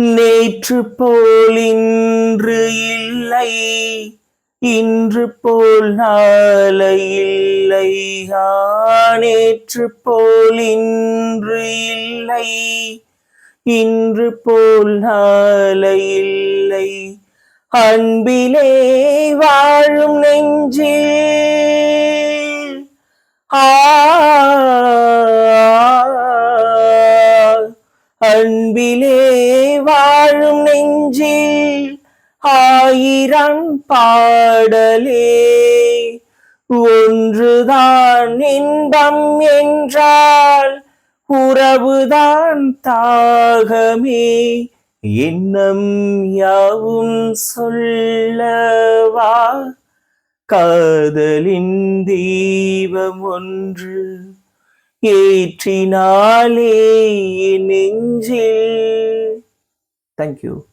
நேற்று போல் இன்று இல்லை இன்று போல் நாளை இல்லை. நேற்று போல் இன்று இல்லை இன்று போல் நாளை இல்லை. அன்பிலே வாழும் நெஞ்சில் அன்பிலே ஆயிரம் பாடலே. ஒன்றுதான் இன்பம் என்றால் உறவுதான் தாகமே. எண்ணம் யாவும் சொல்லவா? காதலின் தெய்வம் ஒன்று ஏற்றினாலே நெஞ்சில். தேங்க்யூ